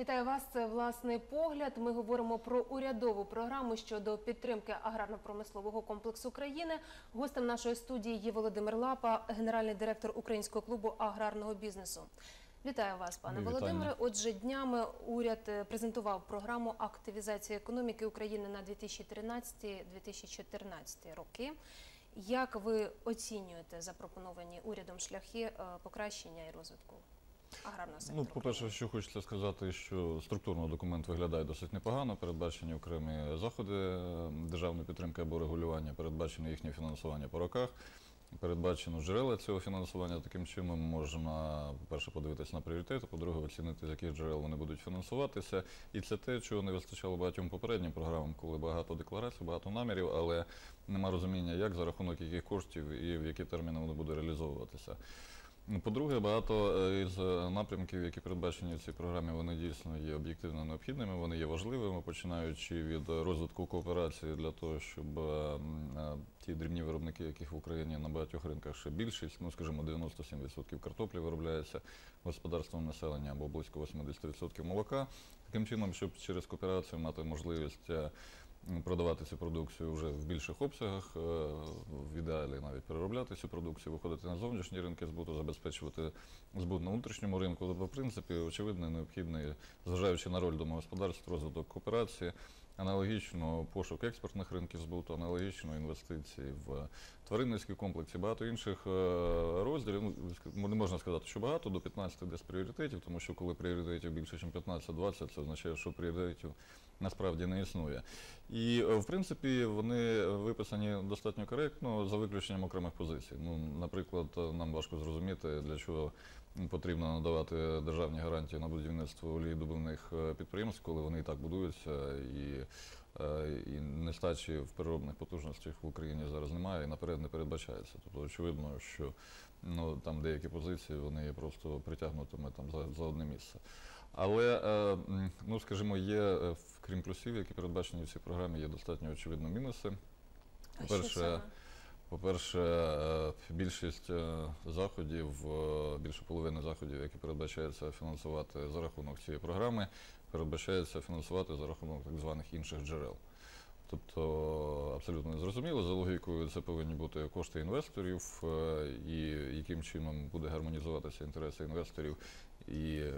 Вітаю вас. Це власний погляд. Ми говоримо про урядову програму щодо підтримки аграрно-промислового комплексу країни. Гостем нашої студії є Володимир Лапа, генеральний директор Українського клубу аграрного бізнесу. Вітаю вас, пане. Володимире. Отже, днями уряд е, презентував програму активізації економіки України на 2013-2014 роки. Як ви оцінюєте запропоновані урядом шляхи е, покращення і розвитку аграрного сектору? Ну, по-перше, що хочеться сказати, що структурно документ виглядає досить непогано. Передбачені окремі заходи державної підтримки або регулювання, передбачено їхнє фінансування по роках. Передбачено джерела цього фінансування. Таким чином можна, по-перше, подивитися на пріоритети, по-друге, оцінити, з яких джерел вони будуть фінансуватися. І це те, чого не вистачало багатьом попереднім програмам, коли багато декларацій, багато намірів, але нема розуміння, як за рахунок яких коштів і в які терміни воно буде реалізовуватися. Ну, По-друге, багато е, із е, напрямків, які передбачені в цій програмі, вони дійсно є об'єктивно необхідними, вони є важливими, починаючи від розвитку кооперації для того, щоб е, ті дрібні виробники, яких в Україні на багатьох ринках ще більшість, ну скажімо, 97% картоплі виробляється господарством населення або близько 80% молока. Таким чином, щоб через кооперацію мати можливість продавати цю продукцію вже в більших обсягах, е, в ідеалі навіть переробляти цю продукцію, виходити на зовнішні ринки збуту, забезпечувати збут на внутрішньому ринку. Тобто, в принципі, очевидно, необхідний, зважаючи на роль домогосподарств, розвиток кооперації, аналогічно пошук експортних ринків збуту, аналогічно інвестиції в тваринницький комплекс і багато інших е, розділів. Ну, не можна сказати, що багато, до 15 десь пріоритетів, тому що коли пріоритетів більше, ніж 15-20, це означає, що пріоритетів насправді не існує. І е, в принципі вони виписані достатньо коректно за виключенням окремих позицій. Ну, наприклад, е, нам важко зрозуміти, для чого потрібно надавати державні гарантії на будівництво олієдобувних е, підприємств, коли вони і так будуються, і, і нестачі в переробних потужностях в Україні зараз немає і наперед не передбачається. Тобто очевидно, що ну, там деякі позиції вони просто притягнутими там за, за одне місце. Але, е, ну скажімо, є, е, крім плюсів, які передбачені в цій програмі, є достатньо очевидно мінуси. По-перше, по-перше, е, більшість заходів, більше половини заходів, які передбачається фінансувати за рахунок цієї програми, передбачається фінансувати за рахунок так званих інших джерел. Тобто абсолютно незрозуміло, за логікою це повинні бути кошти інвесторів, е, і яким чином буде гармонізуватися інтереси інвесторів і е,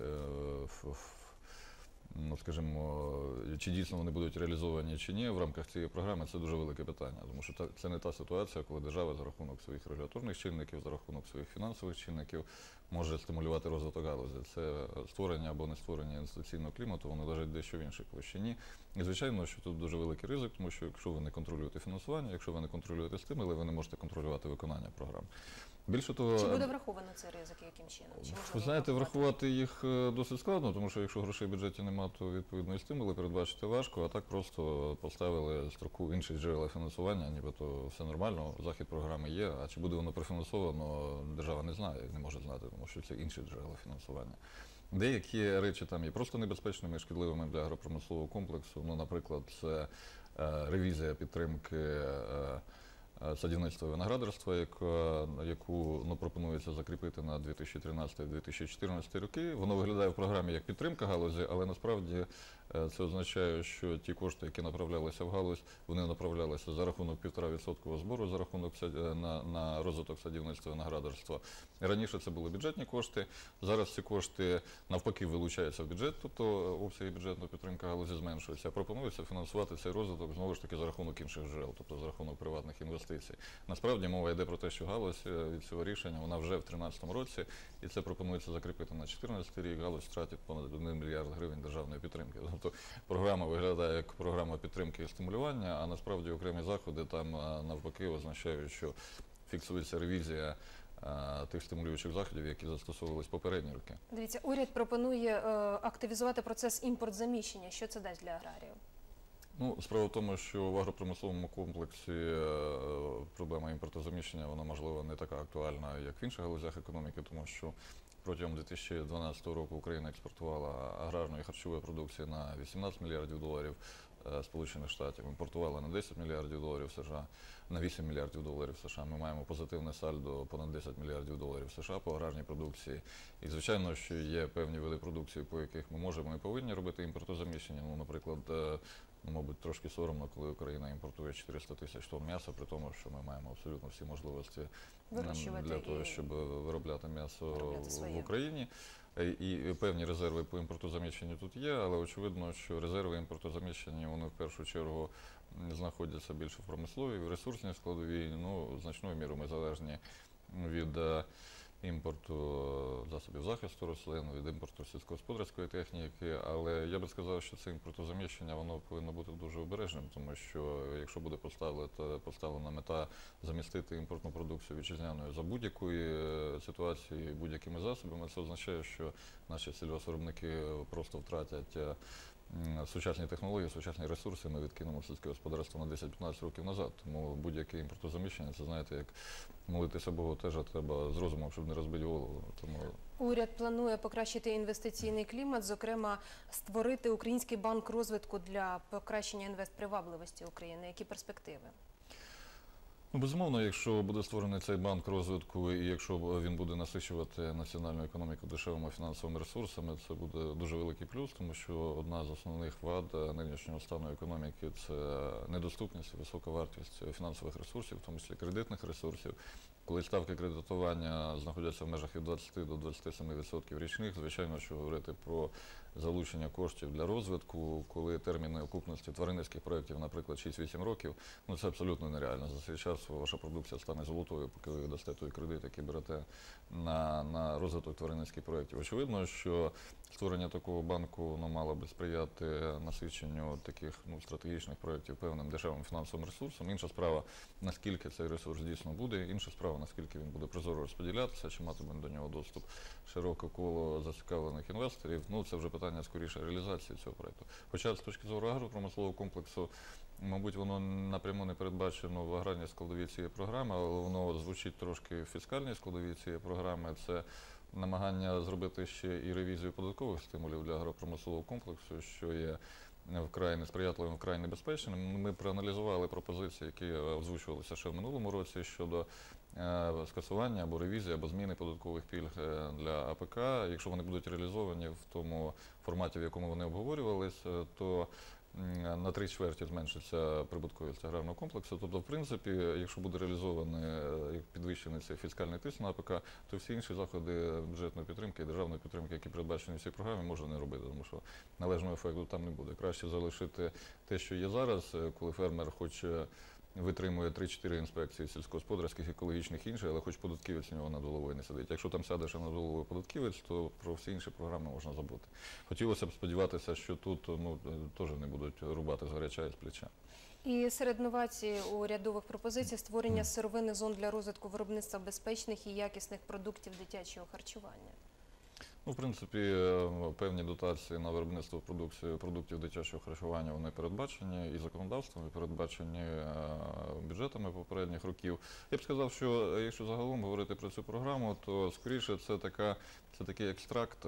ну, скажімо, чи дійсно вони будуть реалізовані чи ні в рамках цієї програми, це дуже велике питання. Тому що це не та ситуація, коли держава за рахунок своїх регуляторних чинників, за рахунок своїх фінансових чинників може стимулювати розвиток галузі. Це створення або не створення інвестиційного клімату, воно лежить дещо в іншій площині. І звичайно, що тут дуже великий ризик, тому що якщо ви не контролюєте фінансування, якщо ви не контролюєте стимули, ви не можете контролювати виконання програм. Більше того, Чи буде враховано цей ризик яким чином? Чи ви знаєте, врахувати? їх е, досить складно, тому що якщо грошей в бюджеті немає, то відповідно і стимули передбачити важко, а так просто поставили строку інших джерела фінансування, нібито все нормально, захід програми є. А чи буде воно профінансовано, держава не знає, не може знати, тому що це інші джерела фінансування. Деякі речі там є просто небезпечними і шкідливими для агропромислового комплексу. Ну, наприклад, це е, ревізія підтримки. е, е, Садівництва виноградарства, яка, яку ну, пропонується закріпити на 2013-2014 роки. Воно виглядає в програмі як підтримка галузі, але насправді е, це означає, що ті кошти, які направлялися в галузь, вони направлялися за рахунок 1,5% збору, за рахунок е, на, на розвиток садівництва і виноградарства. Раніше це були бюджетні кошти. Зараз ці кошти навпаки вилучаються в бюджет, тобто обсяги бюджетної підтримки галузі зменшуються. Пропонується фінансувати цей розвиток знову ж таки за рахунок інших джерел, тобто за рахунок приватних інвестицій. Насправді мова йде про те, що галузь е, від цього рішення вона вже в 2013 році, і це пропонується закріпити на 2014 рік. Галузь втратить понад 1 мільярд гривень державної підтримки. Тобто програма виглядає як програма підтримки і стимулювання, а насправді окремі заходи там е, навпаки означають, що фіксується ревізія е, тих стимулюючих заходів, які застосовувались попередні роки. Дивіться, уряд пропонує е, активізувати процес імпорт-заміщення. Що це дасть для аграріїв? Ну, справа в тому, що в агропромисловому комплексі е, проблема імпортозаміщення, вона можливо не така актуальна, як в інших галузях економіки, тому що протягом 2012 року Україна експортувала аграрної харчової продукції на 18 мільярдів доларів. е, Сполучених Штатів імпортувала на 10 мільярдів доларів США, на 8 мільярдів доларів США. Ми маємо позитивне сальдо понад 10 мільярдів доларів США по аграрній продукції. І звичайно, що є певні види продукції, по яких ми можемо і повинні робити імпортозаміщення. Ну, наприклад, е, мабуть, трошки соромно, коли Україна імпортує 400 тисяч тонн м'яса, при тому, що ми маємо абсолютно всі можливості Вирощувати для того, щоб виробляти м'ясо в Україні. Е, І певні резерви по імпортозаміщенню тут є, але очевидно, що резерви імпортозаміщення вони в першу чергу знаходяться більше в промисловій, в ресурсній складовій. Ну, значною мірою ми залежні від е, імпорту е, засобів захисту рослин, від імпорту сільськогосподарської техніки. Але я би сказав, що це імпортозаміщення воно повинно бути дуже обережним, тому що якщо буде поставлена, поставлена мета замістити імпортну продукцію вітчизняною за будь-якої е, ситуації, будь-якими засобами, це означає, що наші сільгоспвиробники просто втратять. Сучасні технології, сучасні ресурси ми відкинемо сільське господарство на 10-15 років назад. Тому будь-яке імпортозаміщення, це знаєте, як молитися Богу теж треба з розумом, щоб не розбити голову. Тому Уряд планує покращити інвестиційний клімат, зокрема створити український банк розвитку для покращення інвестпривабливості України. Які перспективи? Ну, безумовно, якщо буде створений цей банк розвитку, і якщо він буде насичувати національну економіку дешевими фінансовими ресурсами, це буде дуже великий плюс, тому що одна з основних вад нинішнього стану економіки це недоступність висока вартість фінансових ресурсів, в тому числі кредитних ресурсів. Коли ставки кредитування знаходяться в межах від 20 до 27% річних, звичайно, що говорити про залучення коштів для розвитку, коли терміни окупності тваринницьких проєктів, наприклад, 6-8 років, ну це абсолютно нереально. За цей час ваша продукція стане золотою, поки ви дасте той кредит, який берете на, на розвиток тваринницьких проєктів. Очевидно, що створення такого банку воно мало би сприяти насиченню таких ну, стратегічних проєктів певним дешевим фінансовим ресурсом. Інша справа, наскільки цей ресурс дійсно буде, інша справа, наскільки він буде прозоро розподілятися, чи матиме до нього доступ широке коло зацікавлених інвесторів. Ну це вже питання скоріше реалізації цього проєкту. Хоча з точки зору агропромислового комплексу, мабуть, воно напряму не передбачено в аграрній складовій цієї програми, але воно звучить трошки в фіскальній складовій цієї програми. Це намагання зробити ще і ревізію податкових стимулів для агропромислового комплексу, що є вкрай несприятливим, вкрай небезпечним. Ми проаналізували пропозиції, які озвучувалися ще в минулому році щодо е, скасування або ревізії, або зміни податкових пільг е, для АПК. Якщо вони будуть реалізовані в тому форматі, в якому вони обговорювалися, то м, на три чверті зменшиться прибутковість аграрного комплексу. Тобто, в принципі, якщо буде реалізований е, підвищений цей фіскальний тиск на АПК, то всі інші заходи бюджетної підтримки і державної підтримки, які передбачені в цій програмі, можна не робити, тому що належного ефекту там не буде. Краще залишити те, що є зараз, е, коли фермер хоче. Витримує 3-4 інспекції сільськогосподарських, екологічних інших, але хоч податківець у нього над головою не сидить. Якщо там сяде ще над головою податківець, то про всі інші програми можна забути. Хотілося б сподіватися, що тут ну, теж не будуть рубати з з плеча. І серед новацій урядових пропозицій створення сировинних зон для розвитку виробництва безпечних і якісних продуктів дитячого харчування. Ну, в принципі, е, певні дотації на виробництво продукції продуктів дитячого харчування вони передбачені і законодавством, і передбачені е, бюджетами попередніх років. Я б сказав, що е, якщо загалом говорити про цю програму, то скоріше це така. Це такий екстракт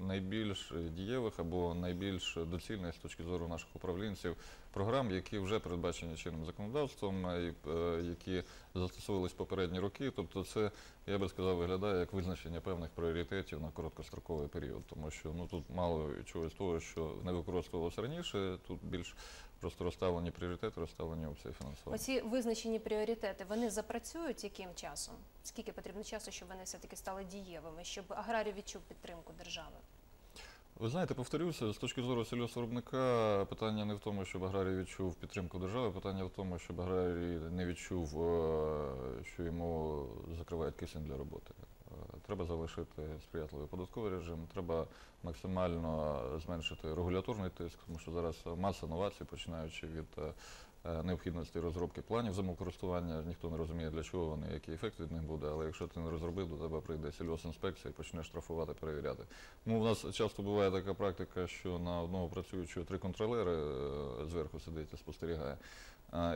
найбільш дієвих або найбільш доцільних з точки зору наших управлінців програм, які вже передбачені чинним законодавством, е, які застосовувались попередні роки. Тобто, це я би сказав, виглядає як визначення певних пріоритетів на короткостроковий період, тому що ну тут мало чогось того, що не використовувалося раніше. Тут більш просто розставлені пріоритети, розставлені опції фінансування. Оці визначені пріоритети вони запрацюють яким часом? Скільки потрібно часу, щоб вони все таки стали дієвими, щоб аграрій відчув підтримку держави? Ви знаєте, повторюся, з точки зору сільгоспвиробника питання не в тому, щоб аграрій відчув підтримку держави, питання в тому, щоб аграрій не відчув, е, що йому закривають кисень для роботи. Е, Треба залишити сприятливий податковий режим, треба максимально зменшити регуляторний тиск, тому що зараз маса новацій, починаючи від е, необхідності розробки планів землекористування. Ніхто не розуміє, для чого вони, який ефект від них буде. Але якщо ти не розробив, до тебе прийде сільгоспінспекція і почне штрафувати, перевіряти. Ну, у нас часто буває така практика, що на одного працюючого три контролери е, зверху сидить і спостерігає.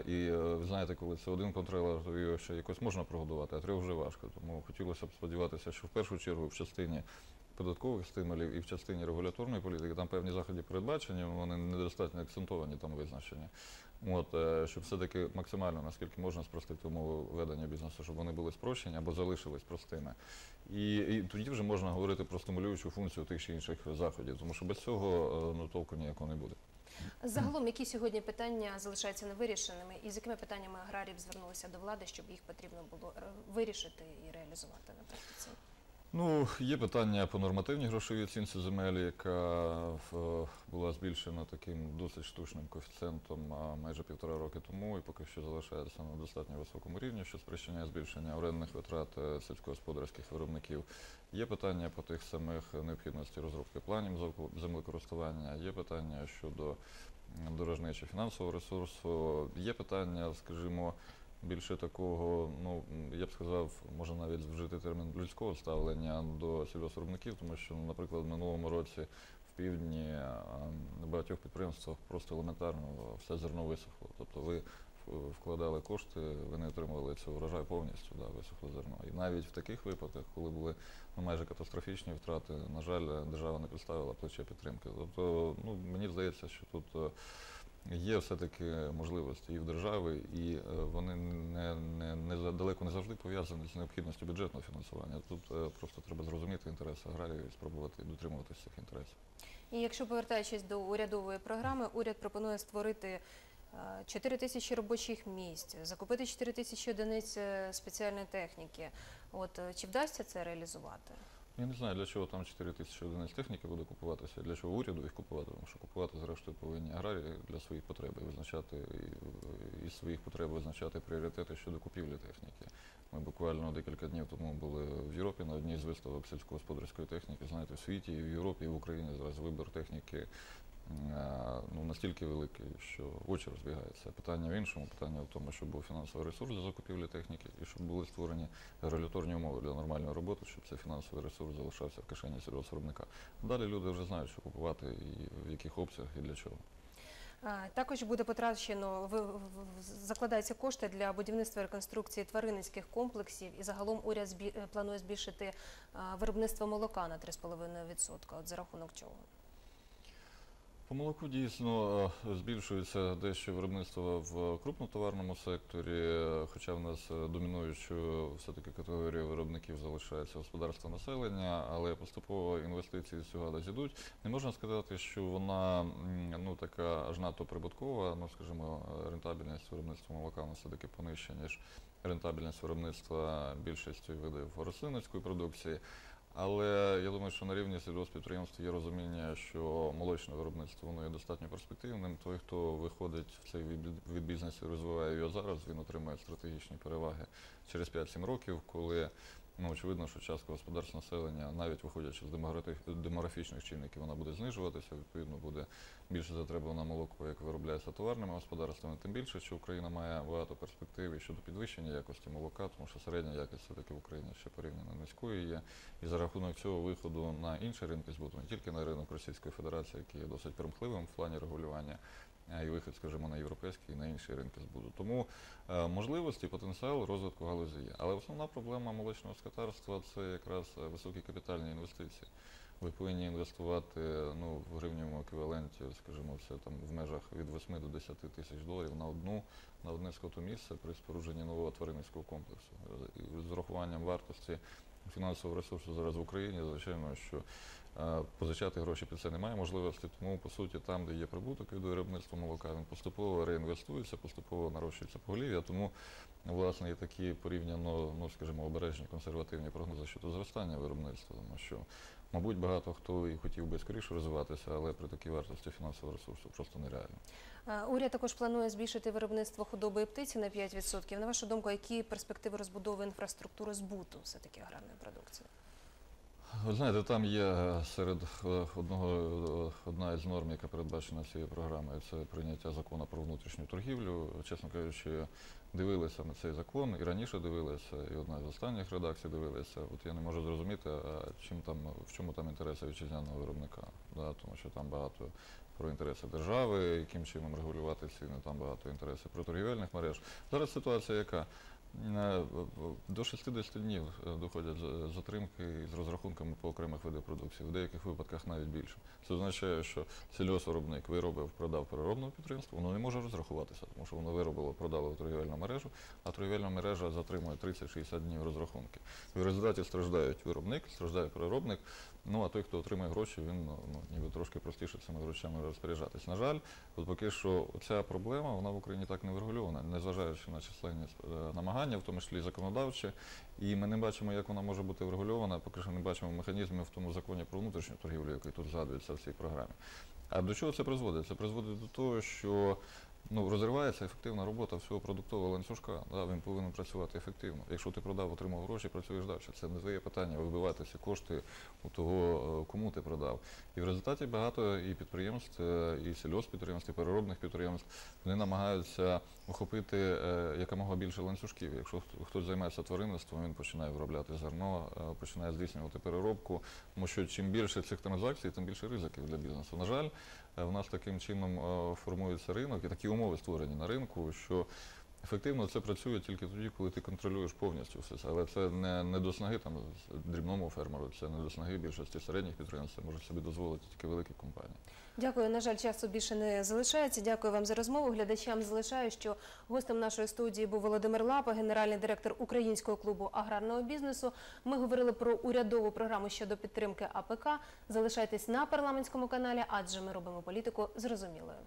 І е, ви знаєте, коли це один контролер, то його ще якось можна прогодувати, а трьох вже важко. Тому хотілося б сподіватися, що в першу чергу в частині податкових стимулів і в частині регуляторної політики. Там певні заходи передбачені, вони недостатньо акцентовані, там визначені. От, е, щоб все-таки максимально, наскільки можна спростити умови ведення бізнесу, щоб вони були спрощені або залишились простими. І, і тоді вже можна говорити про стимулюючу функцію тих чи інших заходів, тому що без цього е, ну, толку ніякого не буде. Загалом, які сьогодні питання залишаються невирішеними, і з якими питаннями аграріїв звернулися до влади, щоб їх потрібно було е, вирішити і реалізувати на практиці? Ну, є питання по нормативній грошовій оцінці земель, яка в- була збільшена таким досить штучним коефіцієнтом майже півтора роки тому і поки що залишається на достатньо високому рівні, що спричиняє збільшення орендних витрат е, сільськогосподарських виробників. Є питання по тих самих необхідності розробки планів землекористування, є питання щодо м, дорожничо фінансового ресурсу, є питання, скажімо, більше такого, ну я б сказав, можна навіть вжити термін людського ставлення до сільгоспвиробників, тому що, ну, наприклад, в минулому році в півдні на багатьох підприємствах просто елементарно все зерно висохло. Тобто ви вкладали кошти, ви не отримували цього врожаю повністю, да, висохло зерно. І навіть в таких випадках, коли були ну, майже катастрофічні втрати, на жаль, держава не підставила плече підтримки. Тобто, ну, мені здається, що тут. Е, Є все-таки можливості і в держави, і е, вони не, не, не далеко не завжди пов'язані з необхідністю бюджетного фінансування. Тут е, просто треба зрозуміти інтереси аграріїв і спробувати дотримуватися цих інтересів. І якщо повертаючись до урядової програми, уряд пропонує створити е, 4 тисячі робочих місць, закупити 4 тисячі одиниць е, спеціальної техніки. От е, чи вдасться це реалізувати? Я не знаю, для чого там 4 тисячі одиниць техніки буде купуватися, для чого уряду їх купувати, тому що купувати зрештою повинні аграрії для своїх потреб і визначати і- із своїх потреб визначати пріоритети щодо купівлі техніки. Ми буквально декілька днів тому були в Європі на одній з виставок сільськогосподарської техніки. Знаєте, в світі, і в Європі, і в Україні зараз вибір техніки ну, настільки великий, що очі розбігаються. Питання в іншому, питання в тому, щоб був фінансовий ресурс для закупівлі техніки і щоб були створені регуляторні умови для нормальної роботи, щоб цей фінансовий ресурс залишався в кишені сільгоспвиробника. Далі люди вже знають, що купувати і в яких обсягах і для чого. Також буде потрачено закладаються кошти для будівництва і реконструкції тваринницьких комплексів, і загалом уряд збі- е, планує збільшити виробництво молока на 3,5%. От за рахунок чого? По молоку дійсно е, збільшується дещо виробництво в крупнотоварному секторі, е, хоча в нас е, домінуючою все-таки категорією виробників залишається господарство населення, але поступово інвестиції з цього ідуть. Не можна сказати, що вона ну, така аж надто прибуткова, ну скажімо, рентабельність виробництва молока нас все-таки понижча, ніж рентабельність виробництва більшості видів рослинницької продукції. Але я думаю, що на рівні сільгоспідприємств є розуміння, що молочне виробництво воно є достатньо перспективним. Той, хто виходить в цей від- бізнесу розвиває його зараз, він отримає стратегічні переваги через 5-7 років, коли ну, очевидно, що частка господарств населення, навіть виходячи з демографічних чинників, вона буде знижуватися. Відповідно, буде більше затреба на молоко, як виробляється товарними господарствами. Тим більше, що Україна має багато перспектив і щодо підвищення якості молока, тому що середня якість все-таки в Україні ще порівняно низькою є. І за рахунок цього виходу на інші ринки збуту, не тільки на ринок Російської Федерації, який є досить примхливим в плані регулювання, і вихід, скажімо, на європейський і на інші ринки збуту. Тому е, можливості, потенціал розвитку галузі є. Але основна проблема молочного скотарства це якраз е, високі капітальні інвестиції. Ви повинні інвестувати ну, в гривневому еквіваленті, скажімо, це там в межах від 8 до 10 тисяч доларів на одну на одне скотомісце при спорудженні нового тваринницького комплексу. І з урахуванням вартості фінансового ресурсу зараз в Україні, звичайно, що е, позичати гроші під це немає можливості, тому по суті там, де є прибуток від виробництва молока, він поступово реінвестується, поступово нарощується поголів'я. Тому власне є такі порівняно, ну скажімо, обережні консервативні прогнози щодо зростання виробництва, тому що. Мабуть, багато хто і хотів би скоріше розвиватися, але при такій вартості фінансового ресурсу просто нереально. Е, Уряд також планує збільшити виробництво худоби і птиці на 5%. На вашу думку, які перспективи розбудови інфраструктури збуту все-таки аграрної продукції? Ви знаєте, там є е, серед е, одного е, одна із норм, яка передбачена цією програмою, це прийняття закону про внутрішню торгівлю. Чесно кажучи, дивилися на цей закон і раніше дивилися, і одна з останніх редакцій дивилися. От я не можу зрозуміти, а чим там в чому там інтереси вітчизняного виробника, да, тому що там багато. Про інтереси держави, яким чином регулювати ціни, там багато інтересів про торгівельних мереж. Зараз ситуація яка? До 60 днів е, доходять за- затримки з розрахунками по окремих видах продукції, в деяких випадках навіть більше. Це означає, що сільгоспвиробник виробив, продав переробному підприємству, воно не може розрахуватися, тому що воно виробило, продало в торгівельну мережу, а торгівельна мережа затримує 30-60 днів розрахунки. В результаті страждають виробник, страждає переробник. Ну а той, хто отримає гроші, він ну, ну, ніби трошки простіше цими грошами розпоряджатись. На жаль, от поки що ця проблема вона в Україні так не врегульована, незважаючи на численні е, намагання, в тому числі і законодавчі. І ми не бачимо, як вона може бути врегульована, поки що не бачимо механізмів в тому законі про внутрішню торгівлю, який тут згадується в цій програмі. А до чого це призводить? Це призводить до того, що ну, розривається ефективна робота всього продуктового ланцюжка. Да, він повинен працювати ефективно. Якщо ти продав, отримав гроші, працюєш далі. Це не твоє питання вибивати ці кошти у того, е, кому ти продав. І в результаті багато і підприємств, е, і сільгоспідприємств, і переробних підприємств вони намагаються охопити е, якомога більше ланцюжків. Якщо хтось займається тваринництвом, він починає виробляти зерно, починає здійснювати переробку. Тому що чим більше цих транзакцій, тим більше ризиків для бізнесу. На жаль, в нас таким чином е, формується ринок і такі умови створені на ринку, що ефективно це працює тільки тоді, коли ти контролюєш повністю все це. Але це не, не до снаги там дрібному фермеру, це не до снаги більшості середніх підприємств, це можуть собі дозволити тільки великі компанії. Дякую. На жаль, часу більше не залишається. Дякую вам за розмову. Глядачам залишаю, що гостем нашої студії був Володимир Лапа, генеральний директор Українського клубу аграрного бізнесу. Ми говорили про урядову програму щодо підтримки АПК. Залишайтесь на парламентському каналі, адже ми робимо політику зрозумілою.